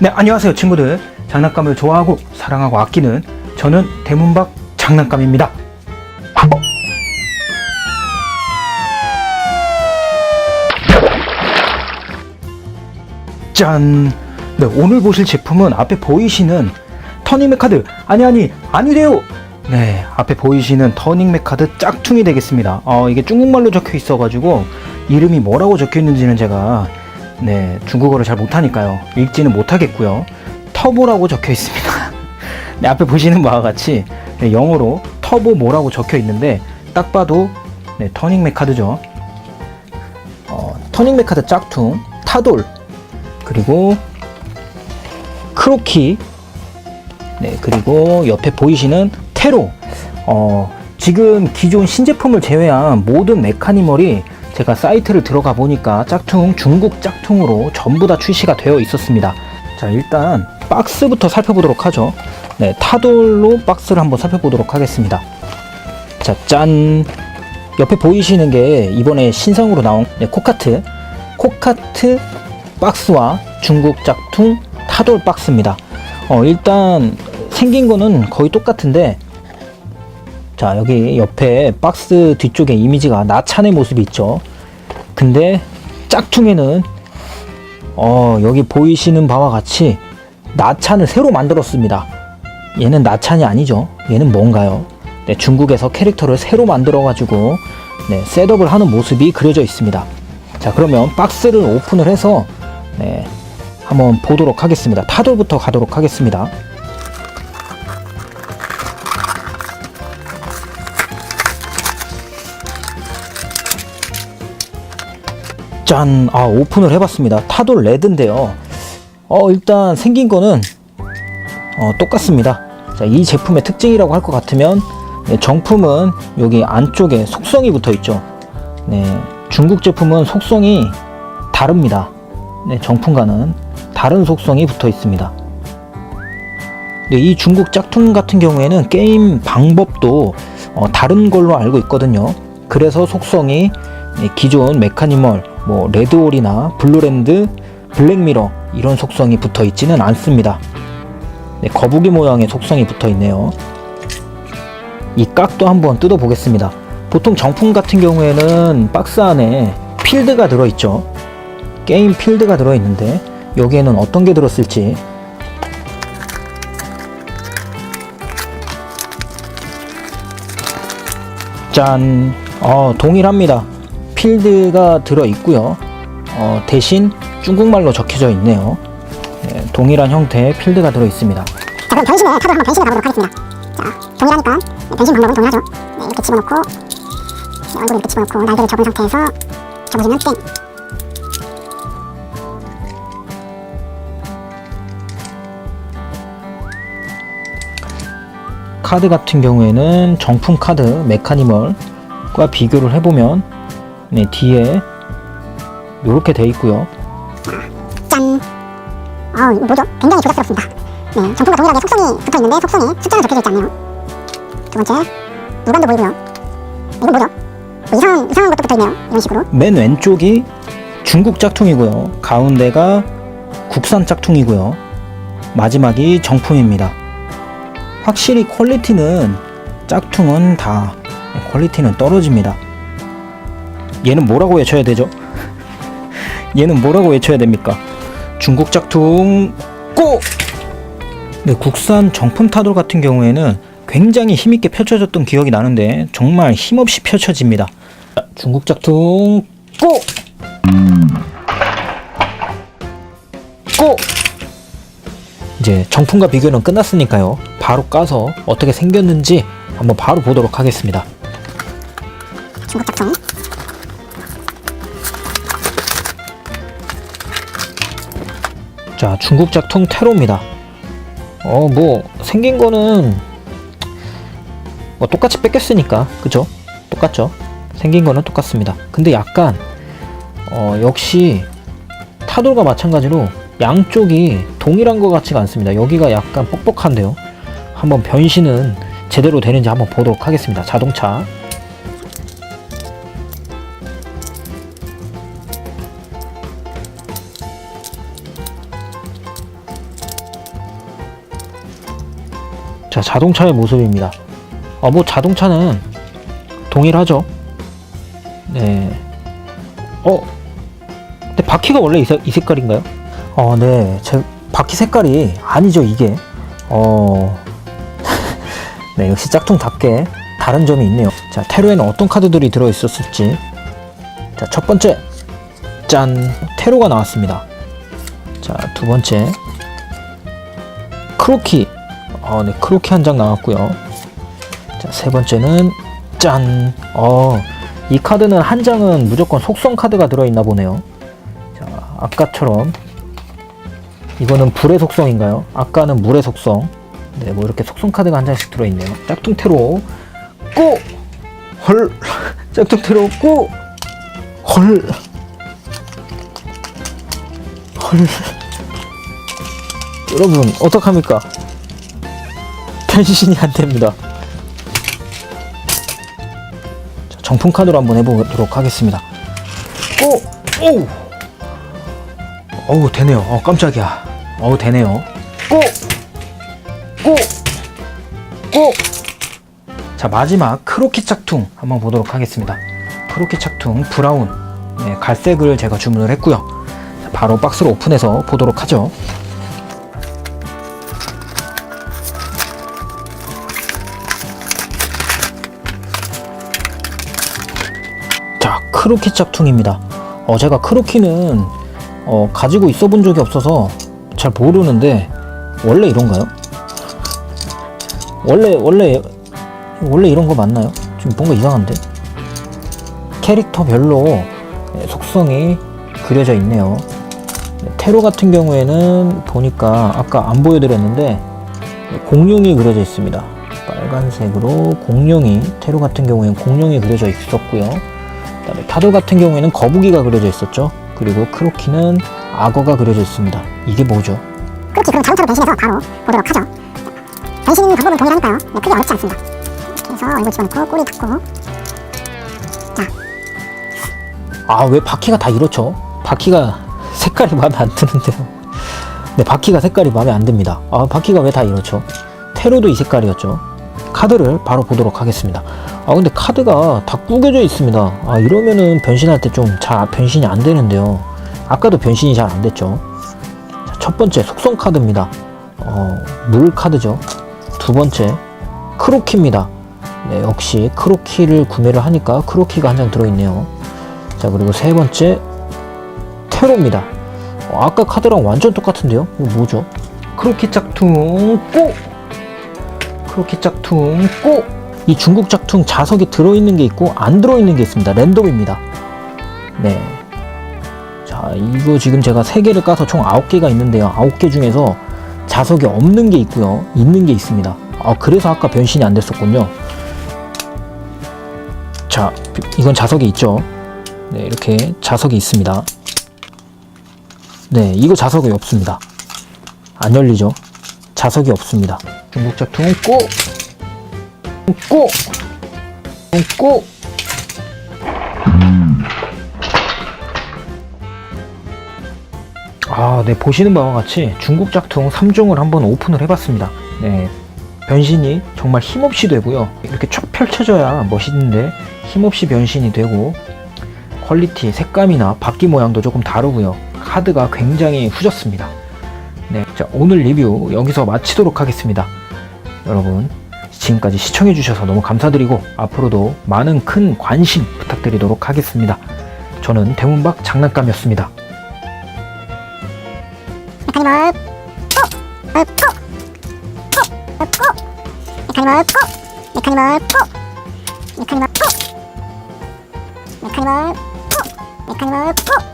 네, 안녕하세요, 친구들. 장난감을 좋아하고 사랑하고 아끼는 저는 대문박 장난감입니다. 짠! 네, 오늘 보실 제품은 앞에 보이시는 터닝맥 카드 아니 아니 아니래요. 네, 앞에 보이시는 터닝맥 카드 짝퉁이 되겠습니다. 어, 이게 중국말로 적혀 있어가지고 이름이 뭐라고 적혀 있는지는 제가 네 중국어를 잘 못하니까요 읽지는 못하겠고요. 터보라고 적혀 있습니다. 네, 앞에 보시는 바와 같이 네, 영어로 터보 뭐라고 적혀 있는데 딱 봐도 네, 터닝맥 카드죠. 어, 터닝맥 카드 짝퉁 타돌 그리고 크로키 네 그리고 옆에 보이시는 테로 어 지금 기존 신제품을 제외한 모든 메카니멀이 제가 사이트를 들어가 보니까 짝퉁 중국 짝퉁으로 전부 다 출시가 되어 있었습니다. 자 일단 박스부터 살펴보도록 하죠. 네 타돌로 박스를 한번 살펴보도록 하겠습니다. 자 짠. 옆에 보이시는 게 이번에 신상으로 나온 네, 코카트. 코카트 박스와 중국 짝퉁 타돌 박스입니다. 어, 일단 생긴 거는 거의 똑같은데 자 여기 옆에 박스 뒤쪽에 이미지가 나찬의 모습이 있죠. 근데 짝퉁에는 어, 여기 보이시는 바와 같이 나찬을 새로 만들었습니다. 얘는 나찬이 아니죠. 얘는 뭔가요? 네, 중국에서 캐릭터를 새로 만들어 가지고 네, 셋업을 하는 모습이 그려져 있습니다. 자 그러면 박스를 오픈을 해서 네, 한번 보도록 하겠습니다. 타돌부터 가도록 하겠습니다. 짠! 아, 오픈을 해봤습니다. 타돌 레드인데요. 어, 일단 생긴 거는 어, 똑같습니다. 자, 이 제품의 특징이라고 할 것 같으면 네, 정품은 여기 안쪽에 속성이 붙어 있죠. 네, 중국 제품은 속성이 다릅니다. 네, 정품과는 다른 속성이 붙어 있습니다. 네, 이 중국 짝퉁 같은 경우에는 게임 방법도 어, 다른 걸로 알고 있거든요. 그래서 속성이 네, 기존 메카니멀, 뭐 레드홀이나 블루랜드, 블랙미러 이런 속성이 붙어 있지는 않습니다. 네, 거북이 모양의 속성이 붙어 있네요. 이 깍도 한번 뜯어 보겠습니다. 보통 정품 같은 경우에는 박스 안에 필드가 들어있죠. 게임 필드가 들어있는데 여기에는 어떤 게 들었을지 짠 어, 동일합니다 필드가 들어 있고요 어, 대신 중국말로 적혀져 있네요 네, 동일한 형태의 필드가 들어 있습니다 자 그럼 변신에 타도 한번 변신해 가보도록 하겠습니다. 자 동일하니까 네, 변신 방법은 동일하죠. 네, 이렇게 집어넣고 네, 얼굴에 이렇게 집어넣고 날개를 접은 상태에서 접어주면 땡. 카드 같은 경우에는 정품 카드 메카니멀과 비교를 해보면 네, 뒤에 이렇게 돼 있고요 짠. 아 이거 뭐죠? 굉장히 조작스럽습니다. 네 정품과 동일하게 속성이 붙어 있는데 속성이 숫자가 적혀져 있지 않네요. 두 번째 물건도 보이고요. 이거 뭐죠? 뭐 이상한 이상한 것도 붙어 있네요. 이런 식으로. 맨 왼쪽이 중국 짝퉁이고요. 가운데가 국산 짝퉁이고요. 마지막이 정품입니다. 확실히 퀄리티는 짝퉁은 다 퀄리티는 떨어집니다. 얘는 뭐라고 외쳐야 되죠? 얘는 뭐라고 외쳐야 됩니까? 중국 짝퉁 고! 네, 국산 정품 타돌 같은 경우에는 굉장히 힘있게 펼쳐졌던 기억이 나는데 정말 힘없이 펼쳐집니다. 자, 중국 짝퉁 고! 고! 이제 정품과 비교는 끝났으니까요. 바로 까서 어떻게 생겼는지 한번 바로 보도록 하겠습니다. 중국 작품. 자, 중국 작통 테로입니다. 어, 뭐 생긴 거는 뭐 똑같이 뺏겼으니까, 그죠? 똑같죠? 생긴 거는 똑같습니다. 근데 약간 어, 역시 타돌과 마찬가지로 양쪽이 동일한 것 같지가 않습니다. 여기가 약간 뻑뻑한데요. 한번 변신은 제대로 되는지 한번 보도록 하겠습니다. 자동차. 자, 자동차의 모습입니다. 어, 뭐 자동차는 동일하죠. 네. 어, 근데 바퀴가 원래 이, 색- 이 색깔인가요? 어, 네. 제 바퀴 색깔이 아니죠, 이게. 어, 네, 역시 짝퉁답게 다른 점이 있네요. 자, 테로에는 어떤 카드들이 들어 있었을지. 자, 첫 번째. 짠. 테로가 나왔습니다. 자, 두 번째. 크로키. 어, 네, 크로키 한 장 나왔고요. 자, 세 번째는 짠. 어, 이 카드는 한 장은 무조건 속성 카드가 들어있나 보네요. 자, 아까처럼 이거는 불의 속성인가요? 아까는 물의 속성. 네, 뭐 이렇게 속성 카드가 한 장씩 들어있네요. 짝퉁테로 꼬! 헐! 짝퉁테로 꼬! 헐! 헐! 여러분, 어떡합니까? 변신이 안 됩니다. 자, 정품 카드로 한번 해보도록 하겠습니다. 오! 오! 어우, 되네요. 어, 깜짝이야. 어우, 되네요. 고! 고! 고! 자, 마지막 크로키 짝퉁 한번 보도록 하겠습니다. 크로키 짝퉁 브라운. 네, 갈색을 제가 주문을 했고요. 자, 바로 박스로 오픈해서 보도록 하죠. 크로키 짝퉁입니다. 어, 제가 크로키는 어, 가지고 있어 본 적이 없어서 잘 모르는데 원래 이런가요? 원래 원래 원래 이런 거 맞나요? 지금 뭔가 이상한데 캐릭터별로 네, 속성이 그려져 있네요. 네, 테로 같은 경우에는 보니까 아까 안 보여드렸는데 네, 공룡이 그려져 있습니다. 빨간색으로 공룡이 테로 같은 경우에는 공룡이 그려져 있었고요. 그다음에 타도 같은 경우에는 거북이가 그려져 있었죠. 그리고 크로키는 악어가 그려져 있습니다. 이게 뭐죠? 그렇지 그럼 자동차로 변신해서 바로 보도록 하죠 변신 방법은 동일하니까요 네, 크게 어렵지 않습니다 이렇게 해서 얼굴 집어넣고 꼬리 닫고 아, 왜 바퀴가 다 이렇죠? 바퀴가 색깔이 마음에 안 드는데요. 네, 바퀴가 색깔이 마음에 안 듭니다. 아, 바퀴가 왜 다 이렇죠? 테로도 이 색깔이었죠. 카드를 바로 보도록 하겠습니다. 아, 근데 카드가 다 구겨져 있습니다. 아, 이러면은 변신할 때 좀 잘 변신이 안 되는데요. 아까도 변신이 잘 안 됐죠. 자, 첫 번째 속성 카드입니다. 어, 물 카드죠. 두 번째 크로키입니다. 네, 역시 크로키를 구매를 하니까 크로키가 한 장 들어있네요. 자 그리고 세 번째 테로입니다 어, 아까 카드랑 완전 똑같은데요 이거 뭐죠 크로키 짝퉁 꼬 크로키 짝퉁 꼬이 중국 짝퉁 자석이 들어있는 게 있고 안 들어있는 게 있습니다 랜덤입니다 네 자 이거 지금 제가 세 개를 까서 총 아홉 개가 있는데요 아홉 개 중에서 자석이 없는 게 있고요 있는 게 있습니다 아 그래서 아까 변신이 안 됐었군요 자 이건 자석이 있죠 네, 이렇게 자석이 있습니다. 네, 이거 자석이 없습니다. 안 열리죠? 자석이 없습니다. 중국 작품은 꼭! 꼭! 꼭! 아, 네, 보시는 바와 같이 중국 작퉁 3종을 한번 오픈을 해봤습니다. 네, 변신이 정말 힘없이 되고요. 이렇게 쫙 펼쳐져야 멋있는데 힘없이 변신이 되고 퀄리티, 색감이나 바퀴 모양도 조금 다르고요. 카드가 굉장히 후졌습니다. 네, 자 오늘 리뷰 여기서 마치도록 하겠습니다. 여러분 지금까지 시청해주셔서 너무 감사드리고 앞으로도 많은 큰 관심 부탁드리도록 하겠습니다. 저는 대문박 장난감이었습니다. 메카니멀 꼭! 어, 꼭! 꼭! 어, 꼭! 메카니멀 꼭! 메카니멀 꼭! 메카니멀 꼭! 메카니멀 꼭! 메카니멀 꼭!